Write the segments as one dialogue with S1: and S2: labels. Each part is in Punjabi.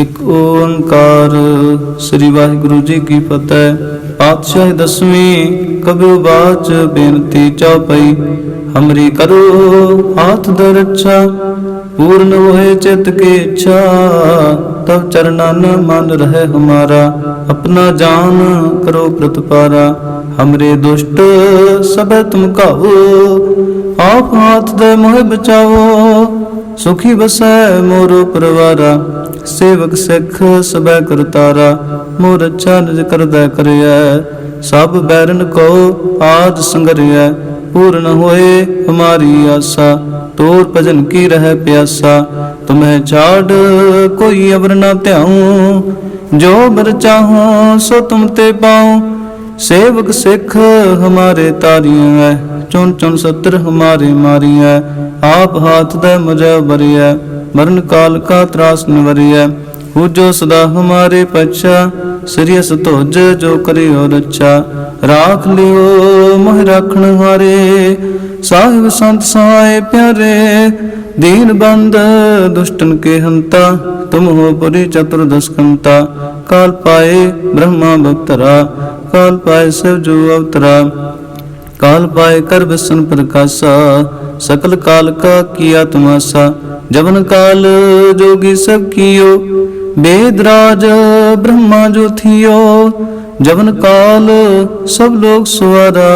S1: ਇਕ ਓੰਕਾਰ। ਸ੍ਰੀ ਵਾਹਿਗੁਰੂ ਜੀ ਕੀ ਫਤਿਹ। ਪਾਤਸ਼ਾਹ ਦਸਵੀਂ ਕਬਿਉ ਬਾਚ ਬੇਨਤੀ ਚਉਪਈ ਹਮਰੀ ਕਰੋ ਹਾਥ ਦਰ पूर्ण होए चित की इच्छा तब चरणन मन रहे हमारा अपना जान करो प्रतिपारा हमरे दुष्ट सब तुम काबू आप हाथ दे मोह बचाओ सुखी बसै मोरो परवारा सेवक सिख सबै करतारा मोर अच्छा निज करदै करिया सब बैरन को आद संगरिया पूर्ण होए हमारी आशा ਤੋਰ ਭਜਨ ਕੀ ਰਹਿ ਪਿਆਸਾ ਤੁਮਹਿ ਛਾੜ ਕੋਈ ਅਵਰ ਨਾ ਧਿਆਉ ਜੋ ਬਰ ਚਾਹੋ ਸੋ ਤੁਮ ਤੇ ਪਾਉ ਸੇਵਕ ਸਿੱਖ ਹਮਾਰੇ ਤਾਰੀਆਂ ਹੈ ਚੁਣ ਚੁਣ ਸਤਰ ਹਮਾਰੇ ਮਾਰੀਐ ਆਪ ਹਾਥ ਦੇ ਮੁਝੇ ਬਰੀਐ ਮਰਨ ਕਾਲ ਕਾ ਤਰਾਸ ਨਿਵਰੀਐ ਹੋ ਜੋ ਸਦਾ ਹਮਾਰੇ ਪਛਾ ਸ੍ਰੀਅਸ ਧੁਜ ਜੋ ਕਰਿਓ ਰੱਛਾ। ਰਾਖ ਲਿਓ, ਮੋਹ ਰਾਖਣ ਹਾਰੇ, ਸਾਹਿਬ ਸੰਤ ਸਹਾਏ ਪਿਆਰੇ, ਦੀਨ ਬੰਦ ਦੁਸ਼ਟਨ ਕੇ ਹੰਤਾ, ਤੁਮ ਹੋ ਪੁਰੀ ਚਤੁਰਦਸਕੰਤਾ ਕਾਲ ਪਾਏ ਬ੍ਰਹਮਾ ਬਪਤਰਾ, ਕਾਲ ਪਾਏ ਸਿਵ ਜੋ ਅਵਤਰਾ। ਕਾਲ ਪਾਏ ਕਰ ਬਿਸਨ ਪ੍ਰਕਾਸ਼ਾ, ਸਕਲ ਕਾਲ ਕਾ ਕੀਆ ਤੁਮਾਸਾ ਜਵਨ ਕਾਲ ਜੋਗੀ ਸਭ ਕੀਓ वेद राज ब्रह्मा जो थियो जवन काल सब लोग सुवारा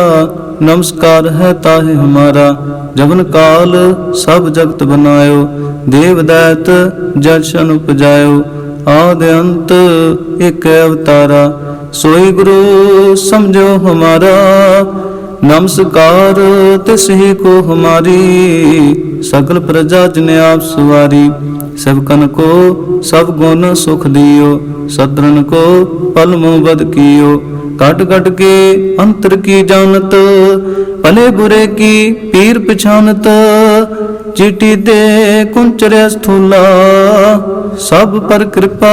S1: नमस्कार है ताहे हमारा जवन काल सब जगत बनायो देव दैत जशन उपजायो आद अंत एक अवतारा सोई गुरु समझो हमारा ਨਮਸਕਾਰ ਤਿਸਹੀ ਕੋ ਹਮਾਰੀ, ਸਗਲ ਪ੍ਰਜਾ ਜਿਨ ਆਪ ਸਵਾਰੀ। ਸਭ ਕਨ ਕੋ, ਸਭ ਗੁਣ ਸੁਖ ਦਿਓ ਸਦਰਨ ਕੋ ਪਲਮੋ ਬਦ ਕੀਓ। ਕੱਢ ਕੱਢ ਕੇ ਅੰਤਰ ਕੀ ਜਾਣਤ? ਭਲੇ ਬੁਰੇ ਕੀ ਪੀਰ ਪਛਾਨਤ? ਚਿੱਟੀ ਦੇ ਕੁੰਚਰਿਆ ਸਥੂਲਾ, ਸਭ ਪਰ ਕਿਰਪਾ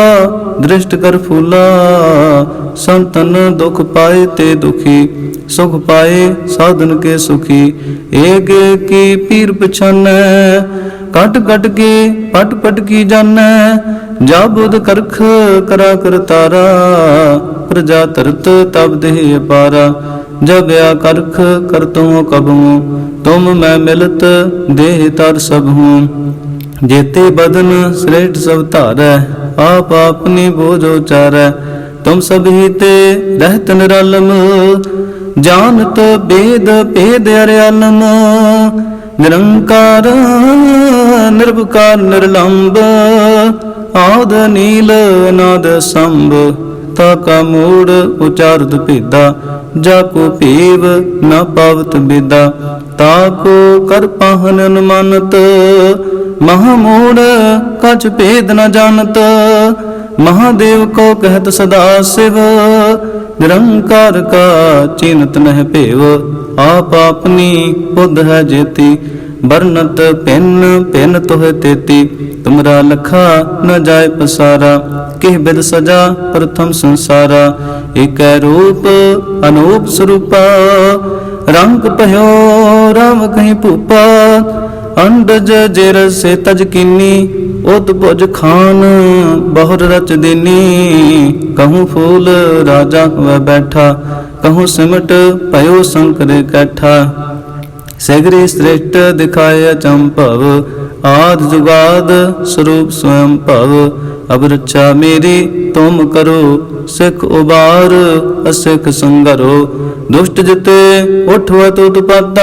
S1: ਦ੍ਰਿਸ਼ਟ ਕਰ ਫੂਲਾ। ਸੰਤਨ ਦੁਖ ਪਾਏ ਤੇ ਦੁਖੀ, ਸੁਖ ਪਾਏ ਸਾਧਨ ਕੇ ਸੁਖੀ। ਏਕ ਕੀ ਪੀਰ ਪਛਾਨੈ ਕਟ ਕਟ ਕੇ, ਪਟ ਪਟ ਕੀ ਜਾਣੈ ਜਾ ਬੁਧ ਕਰਖ ਕਰਾ ਕਰਤਾਰਾ ਪ੍ਰਜਾ ਤਰਤ ਤਬ ਦੇਹ ਅਪਾਰਾ, ਜਬ ਆ ਕਰਖ ਕਰਤੂ ਕਬੂ, ਤੁਮ ਮੈਂ ਮਿਲਤ ਦੇਹ ਤਰ ਸਭ ਹੂੰ। ਜੇਤੇ ਬਦਨ ਸ੍ਰੇਠ ਸਭ ਧਾਰੈ, ਆਪ ਆਪਨੇ ਬੋਝੋ ਉਚਾਰੈ, ਤੁਮ ਸਭੀ ਤੇ ਰਹਿਤ ਨਿਰਲਮ, ਜਾਣਤ ਬੇਦ ਭੇਦ ਅਰਲਮ ਨਿਰੰਕਾਰ ਨਿਰਭਕਾਰ ਨਿਰਲੰਭ ਆਦ ਨੀਲ ਨਾਦ ਸੰਭ ਤਾ ਕਾ ਮੂੜ, ਉਚਾਰਤ ਭੇਦਾ, ਜਾ ਕੋ ਭੇਵ ਨ ਪਾਵਤ ਬੇਦਾ, ਤਾ ਕੋ ਕਰ ਪਾਹਨ ਅਨੁਮਾਨਤ ਮਹਾ ਮੂੜ ਕਛ ਭੇਦ ਨ ਜਾਣਤ, ਮਹਾਦੇਵ ਕੋ ਕਹਿਤ ਸਦਾ ਸਿਵ, ਨਿਰੰਕਾਰ ਕਾ ਚਿੰਤ ਨਹਿ ਭੇਵ। ਆਪ ਆਪਨੀ ਬੁੱਧ ਹੈ ਜੇਤੀ ਬਰਨਤ ਪਿੰਨ ਪਿੰਨ ਤੋਹ ਤੇਤੀ। ਤੁਮਰਾ ਲਖਾ ਨ ਜਾਏ ਪਸਾਰਾ, ਕਿਹ ਬਿਦ ਸਜਾ ਪ੍ਰਥਮ ਸੰਸਾਰਾ। ਏਕੈ ਰੂਪ ਅਨੂਪ ਸਰੂਪਾ, ਰੰਗ ਭਇਓ ਰਾਮ ਕਹੀਂ ਭੂਪਾ। ਅੰਡਜ ਜਿਰ ਸੇ ਤਜ ਕੀਨੀ ਉਤ ਭੁਜ ਖਾਨ ਬਹੁਰ ਰਚ ਦੇਨੀ। ਕਹੂੰ ਫੂਲ ਰਾਜਾ ਵ ਬੈਠਾ, ਕਹੂੰ ਸਿਮਟ ਭਇਓ ਸੰਕਰ ਕੈਠਾ। ਸਗਰੇ ਸ੍ਰਿਸ਼ਟ ਦਿਖਾਇਆ ਚੰਭਵ ਆਦ ਜੁਗਾਦ ਸਰੂਪ ਸਵਯੰ ਭਵ। ਅਬ ਰੱਛਾ ਮੇਰੀ, ਤੁਮ ਕਰੋ, ਸਿੱਖ ਉਬਾਰ, ਅਸਿੱਖ ਸੰਗਰੋ। ਦੁਸ਼ਟ ਜਿਤੇ ਉਠਵ ਤੁਤ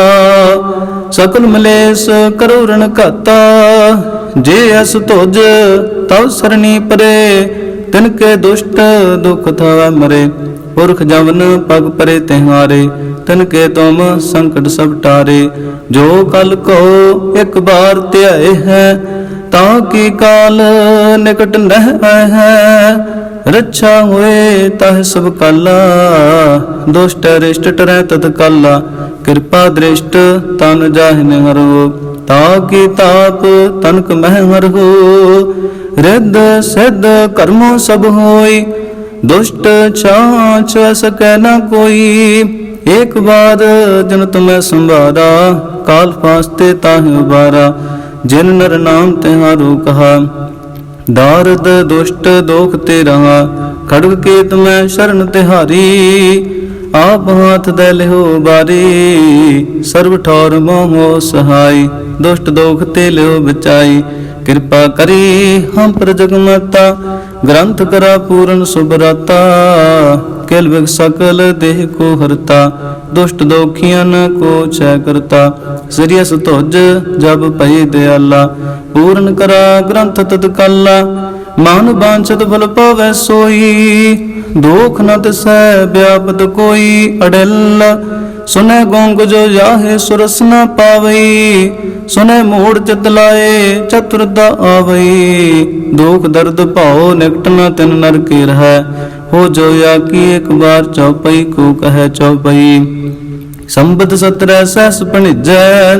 S1: ਸਕਲ ਮਲੇਸ ਕਰੋ ਰਣ ਘਾਤਾ। ਜੇ ਅਸ ਤੁਜ ਤਵ ਸਰਣੀ ਪਰੇ, ਤਿਨ ਕੇ ਦੁਸ਼ਟ ਦੁਖ ਥਵ ਮਰੇ। ਪੁਰਖ ਜਵਨ ਪਗ ਪਰੇ ਤਿਹਾਰੇ ਤਨ ਕੇ ਤੁਮ ਸੰਕਟ ਸਭ ਟਾਰੇ, ਜੋ ਕਲ ਕੋ ਇੱਕ ਬਾਰ ਧਿਆਏ ਹੈ, ਤਾਂ ਕੀ ਕਾਲ ਨਿਕਟ ਨਹਿ ਹੈ? ਰੱਛਾ ਹੋਏ ਤਹ ਸਭ ਕਾਲਾ, ਦੁਸ਼ਟ ਰਿਸ਼ਟ ਟਰੈ ਤਤ ਕਾਲਾ, ਕਿਰਪਾ ਦ੍ਰਿਸ਼ਟ ਤਨ ਜਾਹਿਨ ਹਰੋ, ਤਾ ਕੀ ਤਾਪ ਤਨਕ ਮਹਿ ਹਰੋ ਰਿੱਧ ਸਿੱਧ ਕਰਮੋ ਸਭ ਹੋਈ, ਦੁਸ਼ਟ ਛਾਛ ਸਕੈ ਨ ਕੋਈ ਏਕ ਬਾਰ ਜਨ ਤੁਮੈ ਸੰਭਾਰਾ ਕਾਲ ਫਾਸਤੇ ਤਾਹਿ ਬਾਰਾ ਜਿਨ ਨਰ ਨਾਮ ਤਿਹਾਰੂ ਕਹਾ। ਦਾਰਦ ਦੁਸ਼ਟ ਦੋਖ ਤੇ ਰਹਾ, ਖੜਗ ਕੇਤ ਮੈਂ ਸ਼ਰਨ ਤਿਹਾਰੀ। ਆਪ ਹਾਥ ਦੇ ਲਿਹੋ ਬਾਰੀ, ਸਰਬ ਠੌਰ ਮੋਹ ਸਹਾਈ, ਦੁਸ਼ਟ ਦੋਖ ਤੇ ਲਿਹੋ ਬਚਾਈ। ਕਿਰਪਾ ਕਰੀ ਹਮ ਪਰ ਜਗਮਤਾ, ਗ੍ਰੰਥ ਕਰਾ ਪੂਰਨ ਸੁਭਰਾਤਾ। ਕਿਲ ਵਿਗ ਸਕਲ ਦੇਹ ਕੋ ਹਰਤਾ, ਦੁਸ਼ਟ ਦੋਖੀਆਂ ਕੋ ਛੈ ਕਰਤਾ। ਸ੍ਰੀਅਸ ਤੁਜ ਜਬ ਭਈ ਦਿਆਲਾ, ਪੂਰਨ ਕਰਾ ਗ੍ਰੰਥ ਤਤ ਕਾਲਾ। ਮਨ ਬਾਂਛਤ ਫਲ ਪਵੈ ਸੋਈ, ਦੋਖ ਨ ਤਿਸੈ ਵਿਆਪਤ ਕੋਈ ਅੜਲ। ਸੁਨੇ ਗੋਂਗ ਜੋ ਜਾਹੇ ਸੁਰਸ ਨ ਪਾਵਈ, ਸੁਨੇ ਮੂੜ ਚਿਤ ਲਾਏ ਚਤੁਰਦਾ ਆਵਈ। ਦੁਖ ਦਰਦ ਭਾਉ ਨਿਕਟ ਨ ਤਿਨ ਨਰ ਕੇ ਰਹਿ ਹੋ ਜੋ ਯਾ ਇੱਕ ਬਾਰ ਚਉਪਈ ਕੋ ਕਹੈ ਚਉਪਈ ਸੰਬਤ ਸਤਰੈ ਸਹਸ ਭਣਿਜੈ,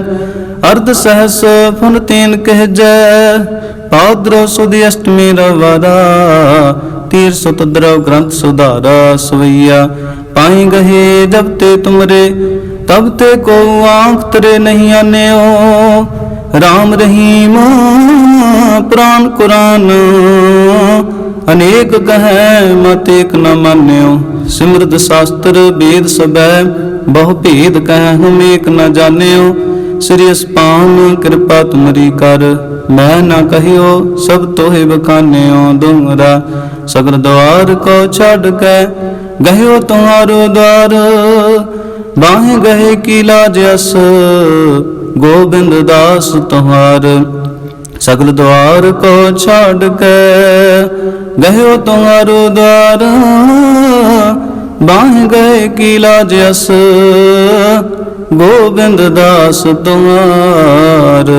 S1: ਅਰਧ ਸਹਸ ਫੁਨ ਤੀਨ ਕਹਿਜੈ। ਪਾਦਰੋ ਸੁਦੀ ਅਸ਼ਟਮੀ ਰਵਾਰਾ ਤੀਰ ਸੁਤ ਦਰਵ ਗ੍ਰੰਥ ਸੁਧਾਰਾ ਸਵਈਆ। ਪਾਈ ਗਏ ਜਬ ਤੇ ਤੁਮਰੇ, ਤਬ ਤੇ ਕੋ ਆਂਖ ਤਰੇ ਨਹੀਂ ਆਨਿਓ। ਰਾਮ ਰਹੀਮ, ਪ੍ਰਾਨ ਕੁਰਾਨ, ਅਨੇਕ ਕਹੈ ਮਤ ਏਕ ਨ ਮਾਨਿਓ। ਸਿਮਰਤ ਸ਼ਾਸਤਰ ਵੇਦ ਸਬੈ ਬਹੁ ਭੇਦ ਕਹਿ ਹਮ ਏਕ ਨ ਜਾਣਿਓ। ਸ੍ਰੀ ਅਸਪਾਨ, ਕਿਰਪਾ ਤੁਮਰੀ ਕਰ, ਮੈਂ ਨਾ ਕਹਿਓ, ਸਭ ਤੋਹਿ ਬਖਾਨਿਓ। ਦੁਮਰਾ ਸਗਰ ਦਵਾਰ ਕੋ ਛੱਡ ਕੇ ਗਹਿਓ ਤੁਹਾਰੋ ਦਵਾਰ, ਬਾਹੇ ਗਏ ਕੀ ਲਾਜ ਅਸ, ਗੋਬਿੰਦ ਦਾਸ ਤੁਹਾਰ। ਸਗਲ ਦਵਾਰ ਕੋ ਛੱਡ ਕੇ ਗਹਿਓ ਤੁਹਾਰੋ ਦਵਾਰ, ਬਾਹ ਗਏ ਕੀ ਲਾਜ ਅਸ, ਗੋਬਿੰਦ ਦਾਸ ਤੁਮਾਰ